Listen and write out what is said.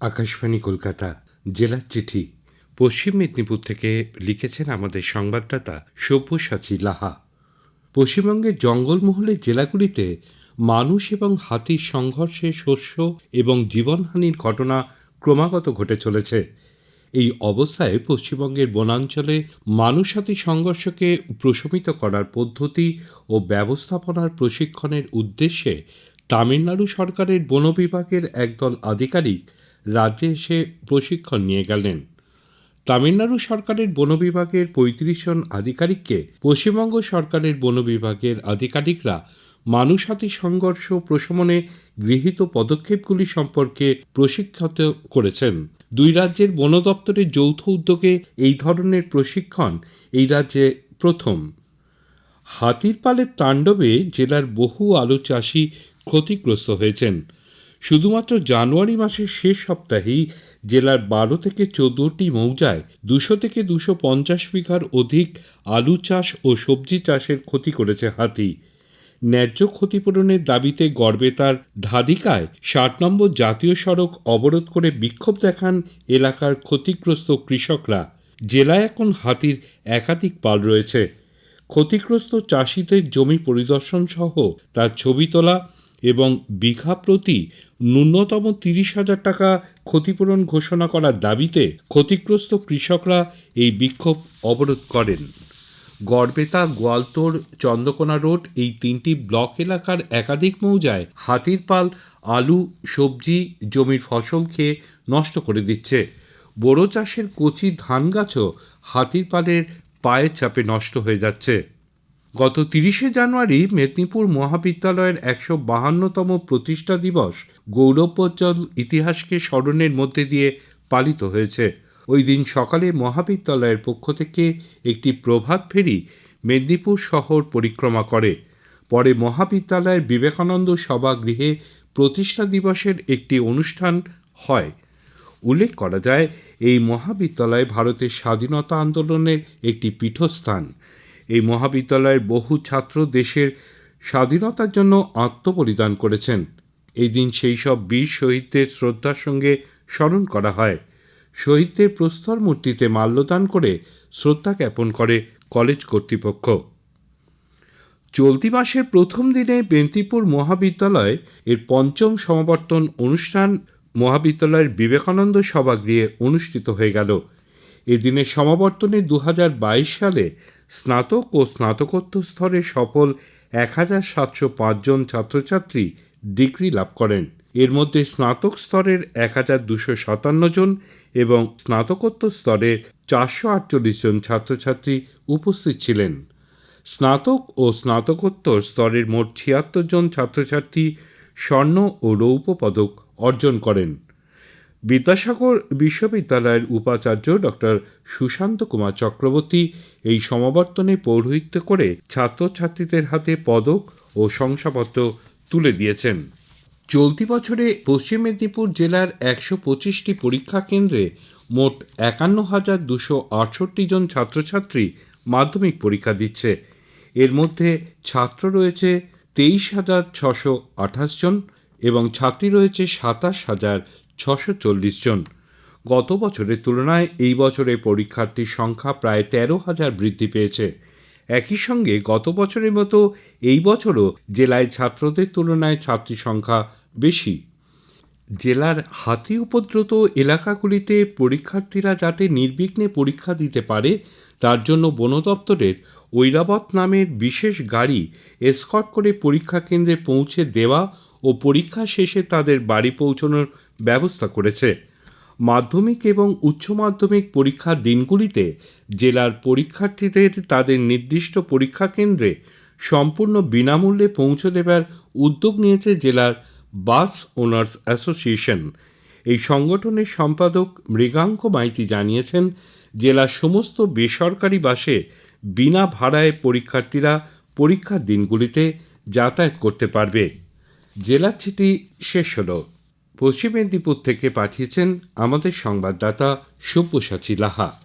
আকাশবাণী কলকাতা জেলার চিঠি। পশ্চিম মেদিনীপুর থেকে লিখেছেন আমাদের সংবাদদাতা সব্যসাচী লাহা। পশ্চিমবঙ্গের জঙ্গলমহলের জেলাগুলিতে মানুষ এবং হাতির সংঘর্ষে শস্য এবং জীবনহানির ঘটনা ক্রমাগত ঘটে চলেছে। এই অবস্থায় পশ্চিমবঙ্গের বনাঞ্চলে মানুষ হাতি সংঘর্ষকে প্রশমিত করার পদ্ধতি ও ব্যবস্থাপনার প্রশিক্ষণের উদ্দেশ্যে তামিলনাড়ু সরকারের বন বিভাগের একদল আধিকারিক রাজ্যে এসে প্রশিক্ষণ নিয়ে গেলেন। তামিলনাড়ু সরকারের বন বিভাগের পঁয়ত্রিশ জন আধিকারিককে পশ্চিমবঙ্গ সরকারের বন বিভাগের আধিকারিকরা মানুষ হাতি সংঘর্ষ প্রশমনে গৃহীত পদক্ষেপগুলি সম্পর্কে প্রশিক্ষিত করেছেন। দুই রাজ্যের বন দপ্তরের যৌথ উদ্যোগে এই ধরনের প্রশিক্ষণ এই রাজ্যে প্রথম। হাতির পালের তাণ্ডবে জেলার বহু আলু চাষি ক্ষতিগ্রস্ত হয়েছেন। শুধুমাত্র জানুয়ারি মাসের শেষ সপ্তাহেই জেলার বারো থেকে চোদ্দটি মৌজায় দুশো থেকে দুশো পঞ্চাশ বিঘার অধিক আলু চাষ ও সবজি চাষের ক্ষতি করেছে হাতি। ন্যায্য ক্ষতিপূরণের দাবিতে গড়বেতার ধাদিকায় ষাট নম্বর জাতীয় সড়ক অবরোধ করে বিক্ষোভ দেখান এলাকার ক্ষতিগ্রস্ত কৃষকরা। জেলায় এখন হাতির একাধিক পাল রয়েছে। ক্ষতিগ্রস্ত চাষিদের জমি পরিদর্শন সহ তার ছবি তোলা এবং বিঘা প্রতি ন্যূনতম তিরিশ হাজার টাকা ক্ষতিপূরণ ঘোষণা করার দাবিতে ক্ষতিগ্রস্ত কৃষকরা এই বিক্ষোভ অবরোধ করেন। গড়বেতা গোয়ালতোড় চন্দ্রকোনা রোড এই তিনটি ব্লক এলাকার একাধিক মৌজায় হাতির পাল, আলু, সবজি, জমির ফসল খেয়ে নষ্ট করে দিচ্ছে। বোরো চাষের কচি ধান গাছও হাতির পালের পায়ের চাপে নষ্ট হয়ে যাচ্ছে। গত তিরিশে জানুয়ারি মেদিনীপুর মহাবিদ্যালয়ের একশো বাহান্নতম প্রতিষ্ঠা দিবস গৌরবোজ্জ্বল ইতিহাসকে স্মরণের মধ্যে দিয়ে পালিত হয়েছে। ওই দিন সকালে মহাবিদ্যালয়ের পক্ষ থেকে একটি প্রভাত ফেরি মেদিনীপুর শহর পরিক্রমা করে। পরে মহাবিদ্যালয়ের বিবেকানন্দ সভাগৃহে প্রতিষ্ঠা দিবসের একটি অনুষ্ঠান হয়। উল্লেখ করা যায়, এই মহাবিদ্যালয় ভারতের স্বাধীনতা আন্দোলনের একটি পীঠস্থান। এই মহাবিদ্যালয়ের বহু ছাত্র দেশের স্বাধীনতার জন্য আত্মবলিদান করেছেন। এই দিন সেই সব বীর শহীদদের শ্রদ্ধার সঙ্গে স্মরণ করা হয়। শহীদদের প্রস্তর মূর্তিতে মাল্যদান করে শ্রদ্ধা জ্ঞাপন করে কলেজ কর্তৃপক্ষ। চলতি মাসের প্রথম দিনে বেন্তিপুর মহাবিদ্যালয় এর পঞ্চম সমাবর্তন অনুষ্ঠান মহাবিদ্যালয়ের বিবেকানন্দ সভাগৃহে অনুষ্ঠিত হয়ে গেল। এদিনের সমাবর্তনে দু হাজার বাইশ সালে স্নাতক ও স্নাতকোত্তর স্তরে সফল এক হাজার সাতশো পাঁচজন ছাত্রছাত্রী ডিগ্রি লাভ করেন। এর মধ্যে স্নাতক স্তরের এক হাজার দুশো সাতান্ন জন এবং স্নাতকোত্তর স্তরে চারশো আটচল্লিশ জন ছাত্রছাত্রী উপস্থিত ছিলেন। স্নাতক ও স্নাতকোত্তর স্তরের মোট ছিয়াত্তর জন ছাত্রছাত্রী স্বর্ণ ও রৌপ্য পদক অর্জন করেন। বিদ্যাসাগর বিশ্ববিদ্যালয়ের উপাচার্য ডক্টর সুশান্ত কুমার চক্রবর্তী এই সমাবর্তনে পৌরোহিত্য করে ছাত্রছাত্রীদের হাতে পদক ও শংসাপত্র তুলে দিয়েছেন। চলতি বছরে পশ্চিম মেদিনীপুর জেলার একশো পঁচিশটি পরীক্ষা কেন্দ্রে মোট একান্ন হাজার দুশো আটষট্টি জন ছাত্রছাত্রী মাধ্যমিক পরীক্ষা দিচ্ছে। এর মধ্যে ছাত্র রয়েছে তেইশ হাজার ছশো আঠাশ জন এবং ছাত্রী রয়েছে সাতাশ হাজার ছশো চল্লিশ জন। গত বছরের তুলনায় এই বছরে পরীক্ষার্থীর সংখ্যা প্রায় তেরো হাজার বৃদ্ধি পেয়েছে। একই সঙ্গে গত বছরের মতো এই বছরও জেলায় ছাত্রদের তুলনায় ছাত্রী সংখ্যা বেশি। জেলার হাতি উপদ্রুত এলাকাগুলিতে পরীক্ষার্থীরা যাতে নির্বিঘ্নে পরীক্ষা দিতে পারে, তার জন্য বন দপ্তরের ঐরাবত নামের বিশেষ গাড়ি এসকট করে পরীক্ষা কেন্দ্রে পৌঁছে দেওয়া ও পরীক্ষা শেষে তাদের বাড়ি পৌঁছানোর ব্যবস্থা করেছে। মাধ্যমিক এবং উচ্চ মাধ্যমিক পরীক্ষার দিনগুলিতে জেলার পরীক্ষার্থীদের তাদের নির্দিষ্ট পরীক্ষা কেন্দ্রে সম্পূর্ণ বিনামূল্যে পৌঁছে দেবার উদ্যোগ নিয়েছে জেলার বাস ওনার্স অ্যাসোসিয়েশন। এই সংগঠনের সম্পাদক মৃগাঙ্ক মাইতি জানিয়েছেন জেলার সমস্ত বেসরকারি বাসে বিনা ভাড়ায় পরীক্ষার্থীরা পরীক্ষার দিনগুলিতে যাতায়াত করতে পারবে। জেলা চিঠি শেষ হল। পশ্চিম মেদিনীপুর থেকে পাঠিয়েছেন আমাদের সংবাদদাতা সব্যসাচী লাহা।